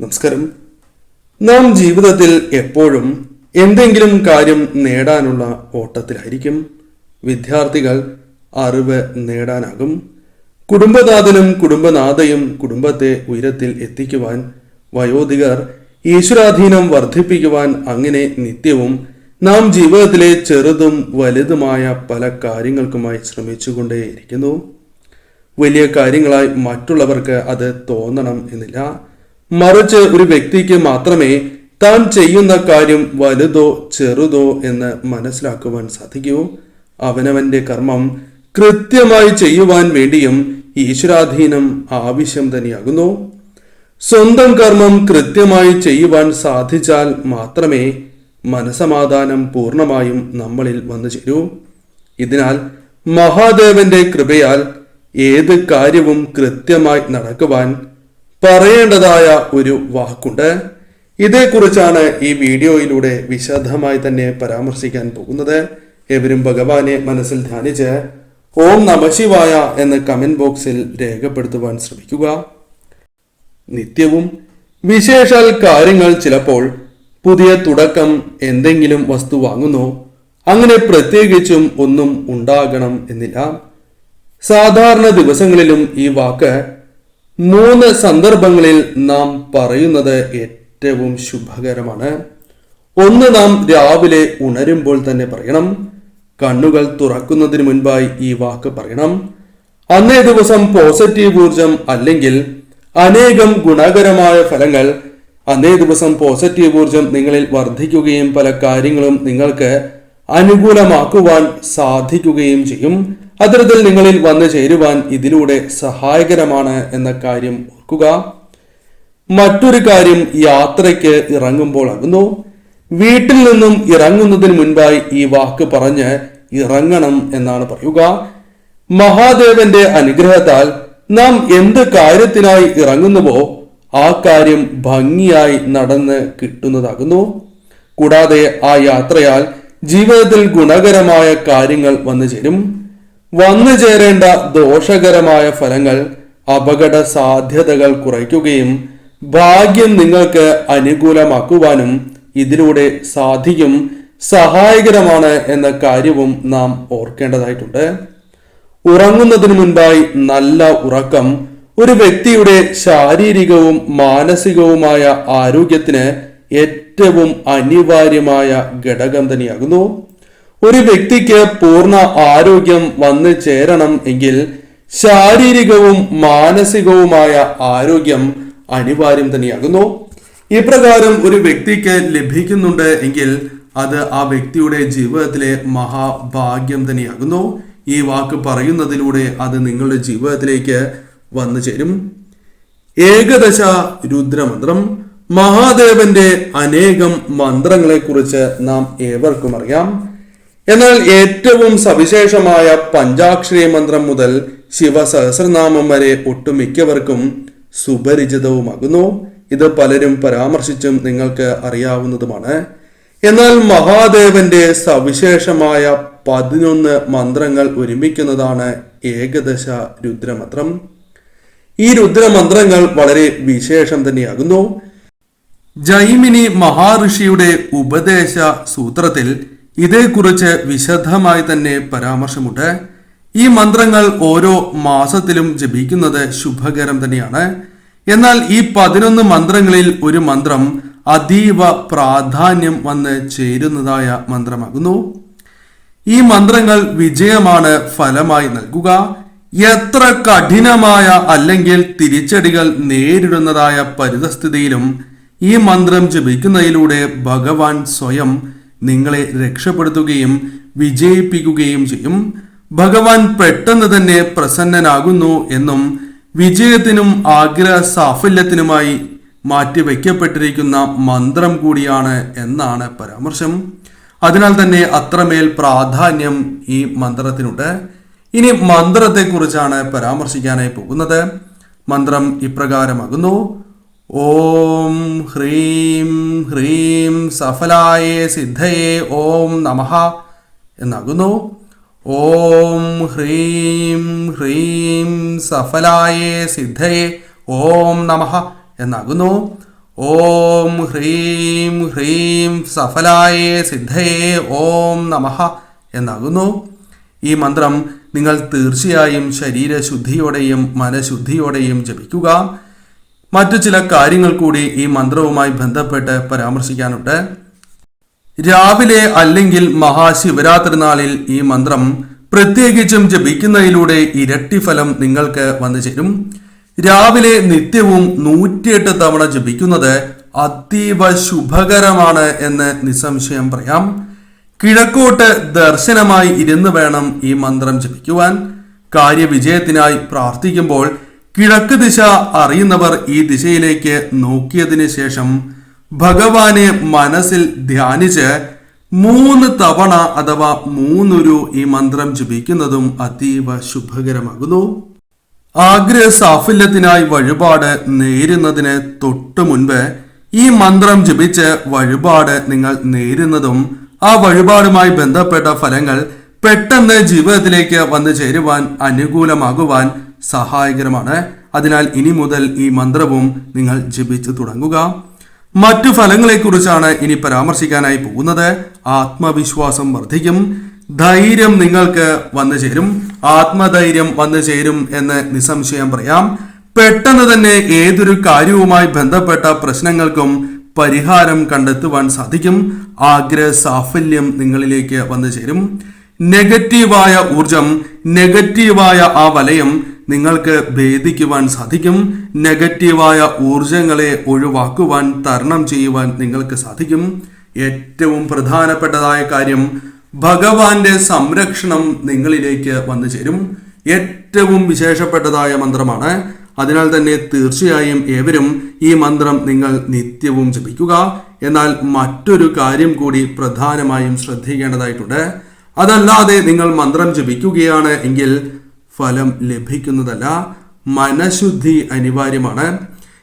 നമസ്കാരം. നാം ജീവിതത്തിൽ എപ്പോഴും എന്തെങ്കിലും കാര്യം നേടാനുള്ള ഓട്ടത്തിലായിരിക്കും. വിദ്യാർത്ഥികൾ അറിവ് നേടാനാകും. കുടുംബനാഥനും കുടുംബനാഥയും കുടുംബത്തെ ഉയരത്തിൽ എത്തിക്കുവാൻ വയോധികർ ഈശ്വരാധീനം വർദ്ധിപ്പിക്കുവാൻ അങ്ങനെ നിത്യവും നാം ജീവിതത്തിലെ ചെറുതും വലുതുമായ പല കാര്യങ്ങൾക്കുമായി ശ്രമിച്ചുകൊണ്ടേയിരിക്കുന്നു. വലിയ കാര്യങ്ങളായി മറ്റുള്ളവർക്ക് അത് തോന്നണം എന്നില്ല. മറിച്ച് ഒരു വ്യക്തിക്ക് മാത്രമേ താൻ ചെയ്യുന്ന കാര്യം വലുതോ ചെറുതോ എന്ന് മനസ്സിലാക്കുവാൻ സാധിക്കൂ. അവനവന്റെ കർമ്മം കൃത്യമായി ചെയ്യുവാൻ വേണ്ടിയും ഈശ്വരാധീനം ആവശ്യം തന്നെയാകുന്നു. സ്വന്തം കർമ്മം കൃത്യമായി ചെയ്യുവാൻ സാധിച്ചാൽ മാത്രമേ മനസമാധാനം പൂർണമായും നമ്മളിൽ വന്നു ചേരൂ. ഇതിനാൽ മഹാദേവന്റെ കൃപയാൽ ഏത് കാര്യവും കൃത്യമായി നടക്കുവാൻ പറയേണ്ടതായ ഒരു വാക്കുണ്ട്. ഇതേക്കുറിച്ചാണ് ഈ വീഡിയോയിലൂടെ വിശദമായി തന്നെ പരാമർശിക്കാൻ പോകുന്നത്. എവരും ഭഗവാനെ മനസ്സിൽ ധ്യാനിച്ച് ഓം നമശിവായ എന്ന് കമന്റ് ബോക്സിൽ രേഖപ്പെടുത്തുവാൻ ശ്രമിക്കുക. നിത്യവും വിശേഷാൽ കാര്യങ്ങൾ ചിലപ്പോൾ പുതിയ തുടക്കം എന്തെങ്കിലും വസ്തു വാങ്ങുന്നു. അങ്ങനെ പ്രത്യേകിച്ചും ഒന്നും ഉണ്ടാകണം എന്നില്ല. സാധാരണ ദിവസങ്ങളിലും ഈ വാക്ക് മൂന്ന് സന്ദർഭങ്ങളിൽ നാം പറയുന്നത് ഏറ്റവും ശുഭകരമാണ്. ഒന്ന് നാം രാവിലെ ഉണരുമ്പോൾ തന്നെ പറയണം. കണ്ണുകൾ തുറക്കുന്നതിന് മുൻപായി ഈ വാക്ക് പറയണം. അന്നേ ദിവസം പോസിറ്റീവ് ഊർജം അല്ലെങ്കിൽ അനേകം ഗുണകരമായ ഫലങ്ങൾ അന്നേ ദിവസം പോസിറ്റീവ് ഊർജം നിങ്ങളിൽ വർദ്ധിക്കുകയും പല കാര്യങ്ങളും നിങ്ങൾക്ക് അനുകൂലമാക്കുവാൻ സാധിക്കുകയും ചെയ്യും. അത്തരത്തിൽ നിങ്ങളിൽ വന്നു ചേരുവാൻ ഇതിലൂടെ സഹായകരമാണ് എന്ന കാര്യം ഓർക്കുക. മറ്റൊരു കാര്യം യാത്രയ്ക്ക് ഇറങ്ങുമ്പോൾ ആകുന്നു. വീട്ടിൽ നിന്നും ഇറങ്ങുന്നതിന് മുൻപായി ഈ വാക്ക് പറഞ്ഞ് ഇറങ്ങണം എന്നാണ് പറയുക. മഹാദേവന്റെ അനുഗ്രഹത്താൽ നാം എന്ത് കാര്യത്തിനായി ഇറങ്ങുന്നുവോ ആ കാര്യം ഭംഗിയായി നടന്ന് കിട്ടുന്നതാകുന്നു. കൂടാതെ ആ യാത്രയാൽ ജീവിതത്തിൽ ഗുണകരമായ കാര്യങ്ങൾ വന്നു ചേരും. വന്നു ചേരേണ്ട ദോഷകരമായ ഫലങ്ങൾ അപകട സാധ്യതകൾ കുറയ്ക്കുകയും ഭാഗ്യം നിങ്ങൾക്ക് അനുകൂലമാക്കുവാനും ഇതിലൂടെ സാധിക്കും സഹായകരമാണ് എന്ന കാര്യവും നാം ഓർക്കേണ്ടതായിട്ടുണ്ട്. ഉറങ്ങുന്നതിന് മുൻപായി നല്ല ഉറക്കം ഒരു വ്യക്തിയുടെ ശാരീരികവും മാനസികവുമായ ആരോഗ്യത്തിന് ഏറ്റവും അനിവാര്യമായ ഘടകം തന്നെയാകുന്നു. ഒരു വ്യക്തിക്ക് പൂർണ ആരോഗ്യം വന്നു ചേരണം എങ്കിൽ ശാരീരികവും മാനസികവുമായ ആരോഗ്യം അനിവാര്യം തന്നെയാകുന്നു. ഇപ്രകാരം ഒരു വ്യക്തിക്ക് ലഭിക്കുന്നുണ്ട് എങ്കിൽ അത് ആ വ്യക്തിയുടെ ജീവിതത്തിലെ മഹാഭാഗ്യം തന്നെയാകുന്നു. ഈ വാക്ക് പറയുന്നതിലൂടെ അത് നിങ്ങളുടെ ജീവിതത്തിലേക്ക് വന്നു ചേരും. ഏകദശ രുദ്രമന്ത്രം. മഹാദേവന്റെ അനേകം മന്ത്രങ്ങളെ കുറിച്ച് നാം ഏവർക്കും അറിയാം. എന്നാൽ ഏറ്റവും സവിശേഷമായ പഞ്ചാക്ഷരി മന്ത്രം മുതൽ ശിവസഹസ്രനാമം വരെ ഒട്ടുമിക്കവർക്കും സുപരിചിതവുമാകുന്നു. ഇത് പലരും പരാമർശിച്ചും നിങ്ങൾക്ക് അറിയാവുന്നതുമാണ്. എന്നാൽ മഹാദേവന്റെ സവിശേഷമായ പതിനൊന്ന് മന്ത്രങ്ങൾ ഒരുമിക്കുന്നതാണ് ഏകദശ രുദ്രമന്ത്രം. ഈ രുദ്രമന്ത്രങ്ങൾ വളരെ വിശേഷം തന്നെയാകുന്നു. ജൈമിനി മഹാഋഷിയുടെ ഉപദേശ സൂത്രത്തിൽ ഇതേക്കുറിച്ച് വിശദമായി തന്നെ പരാമർശമുണ്ട്. ഈ മന്ത്രങ്ങൾ ഓരോ മാസത്തിലും ജപിക്കുന്നത് ശുഭകരം തന്നെയാണ്. എന്നാൽ ഈ പതിനൊന്ന് മന്ത്രങ്ങളിൽ ഒരു മന്ത്രം അതീവ പ്രാധാന്യം വന്ന് ചേരുന്നതായ മന്ത്രമാകുന്നു. ഈ മന്ത്രങ്ങൾ വിജയമാണ് ഫലമായി നൽകുക. എത്ര കഠിനമായ അല്ലെങ്കിൽ തിരിച്ചടികൾ നേരിടുന്നതായ പരിതസ്ഥിതിയിലും ഈ മന്ത്രം ജപിക്കുന്നതിലൂടെ ഭഗവാൻ സ്വയം നിങ്ങളെ രക്ഷപ്പെടുത്തുകയും വിജയിപ്പിക്കുകയും ചെയ്യും. ഭഗവാൻ പെട്ടെന്ന് തന്നെ പ്രസന്നനാകുന്നു എന്നും വിജയത്തിനും ആഗ്രഹ സാഫല്യത്തിനുമായി മാറ്റിവെക്കപ്പെട്ടിരിക്കുന്ന മന്ത്രം കൂടിയാണ് എന്നാണ് പരാമർശം. അതിനാൽ തന്നെ അത്രമേൽ പ്രാധാന്യം ഈ മന്ത്രത്തിനുണ്ട്. ഇനി മന്ത്രത്തെക്കുറിച്ചാണ് പരാമർശിക്കാനായി പോകുന്നത്. മന്ത്രം ഇപ്രകാരമാകുന്നു. ഓം ഹ്രീം ഹ്രീം സഫലായ സിദ്ധയെ ഓം നമഃ എന്നാകുന്നു. ഓം ഹ്രീം ഹ്രീം സഫലായ സിദ്ധയെ ഓം നമഃ എന്നാകുന്നു. ഓം ഹ്രീം ഹ്രീം സഫലായേ സിദ്ധയേ ഓം നമഃ എന്നാകുന്നു. ഈ മന്ത്രം നിങ്ങൾ തീർച്ചയായും ശരീരശുദ്ധിയോടെയും മനഃശുദ്ധിയോടെയും ജപിക്കുക. മറ്റു ചില കാര്യങ്ങൾ കൂടി ഈ മന്ത്രവുമായി ബന്ധപ്പെട്ട് പരാമർശിക്കാനുണ്ട്. രാവിലെ അല്ലെങ്കിൽ മഹാശിവരാത്രി നാളിൽ ഈ മന്ത്രം പ്രത്യേകിച്ചും ജപിക്കുന്നതിലൂടെ ഇരട്ടി ഫലം നിങ്ങൾക്ക് വന്നു ചേരും. രാവിലെ നിത്യവും നൂറ്റിയെട്ട് തവണ ജപിക്കുന്നത് അതീവ ശുഭകരമാണ് എന്ന് നിസ്സംശയം പറയാം. കിഴക്കോട്ട് ദർശനമായി ഇരുന്ന് വേണം ഈ മന്ത്രം ജപിക്കുവാൻ. കാര്യവിജയത്തിനായി പ്രാർത്ഥിക്കുമ്പോൾ കിഴക്ക് ദിശ അറിയുന്നവർ ഈ ദിശയിലേക്ക് നോക്കിയതിന് ശേഷം ഭഗവാനെ മനസ്സിൽ ധ്യാനിച്ച് മൂന്ന് തവണ അഥവാ മൂന്നൊരു ഈ മന്ത്രം ജപിക്കുന്നതും അതീവ ശുഭകരമാകുന്നു. ആഗ്രഹ സാഫല്യത്തിനായി വഴിപാട് നേരുന്നതിന് തൊട്ടു മുൻപ് ഈ മന്ത്രം ജപിച്ച് വഴിപാട് നിങ്ങൾ നേരുന്നതും ആ വഴിപാടുമായി ബന്ധപ്പെട്ട ഫലങ്ങൾ പെട്ടെന്ന് ജീവിതത്തിലേക്ക് വന്നു ചേരുവാൻ അനുകൂലമാകുവാൻ സഹായകരമാണ്. അതിനാൽ ഇനി മുതൽ ഈ മന്ത്രവും നിങ്ങൾ ജപിച്ചു തുടങ്ങുക. മറ്റു ഫലങ്ങളെക്കുറിച്ചാണ് ഇനി പരാമർശിക്കാനായി പോകുന്നത്. ആത്മവിശ്വാസം വർദ്ധിക്കും. ധൈര്യം നിങ്ങൾക്ക് വന്നു ചേരും. ആത്മധൈര്യം വന്നു ചേരും എന്ന് നിസ്സംശയം പറയാം. പെട്ടെന്ന് തന്നെ ഏതൊരു കാര്യവുമായി ബന്ധപ്പെട്ട പ്രശ്നങ്ങൾക്കും പരിഹാരം കണ്ടെത്തുവാൻ സാധിക്കും. ആഗ്രഹ സാഫല്യം നിങ്ങളിലേക്ക് വന്നു ചേരും. നെഗറ്റീവായ ഊർജം നെഗറ്റീവായ ആ വലയം നിങ്ങൾക്ക് ഭേദിക്കുവാൻ സാധിക്കും. നെഗറ്റീവായ ഊർജങ്ങളെ ഒഴിവാക്കുവാൻ തരണം ചെയ്യുവാൻ നിങ്ങൾക്ക് സാധിക്കും. ഏറ്റവും പ്രധാനപ്പെട്ടതായ കാര്യം ഭഗവാന്റെ സംരക്ഷണം നിങ്ങളിലേക്ക് വന്നു ചേരും. ഏറ്റവും വിശേഷപ്പെട്ടതായ മന്ത്രമാണ്. അതിനാൽ തന്നെ തീർച്ചയായും ഏവരും ഈ മന്ത്രം നിങ്ങൾ നിത്യവും ജപിക്കുക. എന്നാൽ മറ്റൊരു കാര്യം കൂടി പ്രധാനമായും ശ്രദ്ധിക്കേണ്ടതായിട്ടുണ്ട്. അതല്ലാതെ നിങ്ങൾ മന്ത്രം ജപിക്കുകയാണ് എങ്കിൽ ഫലം ലഭിക്കുന്നതല്ല. മനഃശുദ്ധി അനിവാര്യമാണ്.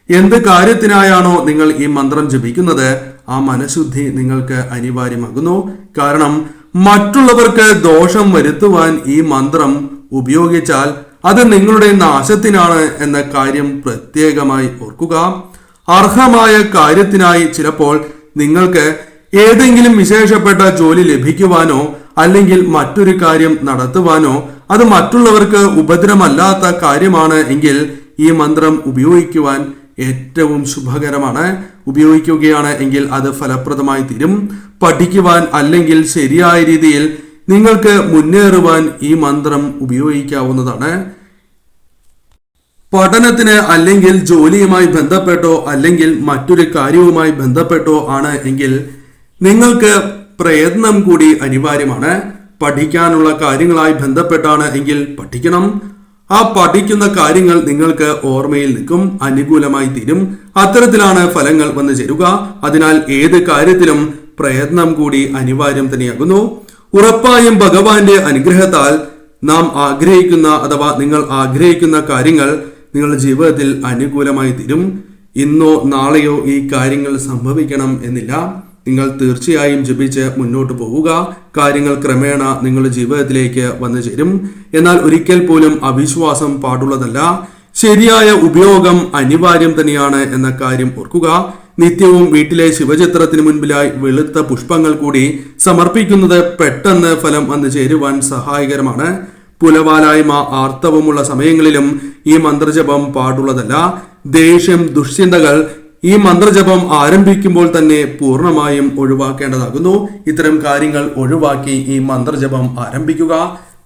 എന്ത് കാര്യത്തിനായാണോ നിങ്ങൾ ഈ മന്ത്രം ജപിക്കുന്നത് ആ മനഃശുദ്ധി നിങ്ങൾക്ക് അനിവാര്യമാകുന്നു. കാരണം മറ്റുള്ളവർക്ക് ദോഷം വരുത്തുവാൻ ഈ മന്ത്രം ഉപയോഗിച്ചാൽ അത് നിങ്ങളുടെ നാശത്തിനാണ് എന്ന കാര്യം പ്രത്യേകമായി ഓർക്കുക. അർഹമായ കാര്യത്തിനായി ചിലപ്പോൾ നിങ്ങൾക്ക് ഏതെങ്കിലും വിശേഷപ്പെട്ട ജോലി ലഭിക്കുവാനോ അല്ലെങ്കിൽ മറ്റൊരു കാര്യം നടത്തുവാനോ അത് മറ്റുള്ളവർക്ക് ഉപദ്രവമല്ലാത്ത കാര്യമാണ് എങ്കിൽ ഈ മന്ത്രം ഉപയോഗിക്കുവാൻ ഏറ്റവും ശുഭകരമാണ്. ഉപയോഗിക്കുകയാണ് എങ്കിൽ അത് ഫലപ്രദമായി തീരും. പഠിക്കുവാൻ അല്ലെങ്കിൽ ശരിയായ രീതിയിൽ നിങ്ങൾക്ക് മുന്നേറുവാൻ ഈ മന്ത്രം ഉപയോഗിക്കാവുന്നതാണ്. പഠനത്തിന് അല്ലെങ്കിൽ ജോലിയുമായി ബന്ധപ്പെട്ടോ അല്ലെങ്കിൽ മറ്റൊരു കാര്യവുമായി ബന്ധപ്പെട്ടോ ആണ് എങ്കിൽ നിങ്ങൾക്ക് പ്രയത്നം കൂടി അനിവാര്യമാണ്. പഠിക്കാനുള്ള കാര്യങ്ങളായി ബന്ധപ്പെട്ടാണ് എങ്കിൽ പഠിക്കണം. ആ പഠിക്കുന്ന കാര്യങ്ങൾ നിങ്ങൾക്ക് ഓർമ്മയിൽ നിൽക്കും അനുകൂലമായി തീരും. അത്തരത്തിലാണ് ഫലങ്ങൾ വന്നു ചേരുക. അതിനാൽ ഏത് കാര്യത്തിലും പ്രയത്നം കൂടി അനിവാര്യം തന്നെയാകുന്നു. ഉറപ്പായും ഭഗവാന്റെ അനുഗ്രഹത്താൽ നാം ആഗ്രഹിക്കുന്ന അഥവാ നിങ്ങൾ ആഗ്രഹിക്കുന്ന കാര്യങ്ങൾ നിങ്ങളുടെ ജീവിതത്തിൽ അനുകൂലമായി തീരും. ഇന്നോ നാളെയോ ഈ കാര്യങ്ങൾ സംഭവിക്കണം എന്നില്ല. നിങ്ങൾ തീർച്ചയായും ജപിച്ച് മുന്നോട്ട് പോവുക. കാര്യങ്ങൾ ക്രമേണ നിങ്ങളുടെ ജീവിതത്തിലേക്ക് വന്നു ചേരും. എന്നാൽ ഒരിക്കൽ പോലും അവിശ്വാസം പാടുള്ളതല്ല. ശരിയായ ഉപയോഗം അനിവാര്യം തന്നെയാണ് എന്ന കാര്യം ഓർക്കുക. നിത്യവും വീട്ടിലെ ശിവചിത്രത്തിന് മുൻപിലായി വെളുത്ത പുഷ്പങ്ങൾ കൂടി സമർപ്പിക്കുന്നത് പെട്ടെന്ന് ഫലം വന്നു ചേരുവാൻ സഹായകരമാണ്. പുലവാലായ്മ ആർത്തവമുള്ള സമയങ്ങളിലും ഈ മന്ത്രജപം പാടുള്ളതല്ല. ദേഷ്യം ദുശ്ചിന്തകൾ ഈ മന്ത്രജപം ആരംഭിക്കുമ്പോൾ തന്നെ പൂർണമായും ഒഴിവാക്കേണ്ടതാകുന്നു. ഇത്തരം കാര്യങ്ങൾ ഒഴിവാക്കി ഈ മന്ത്രജപം ആരംഭിക്കുക.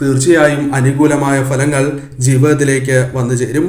തീർച്ചയായും അനുകൂലമായ ഫലങ്ങൾ ജീവിതത്തിലേക്ക് വന്നു ചേരും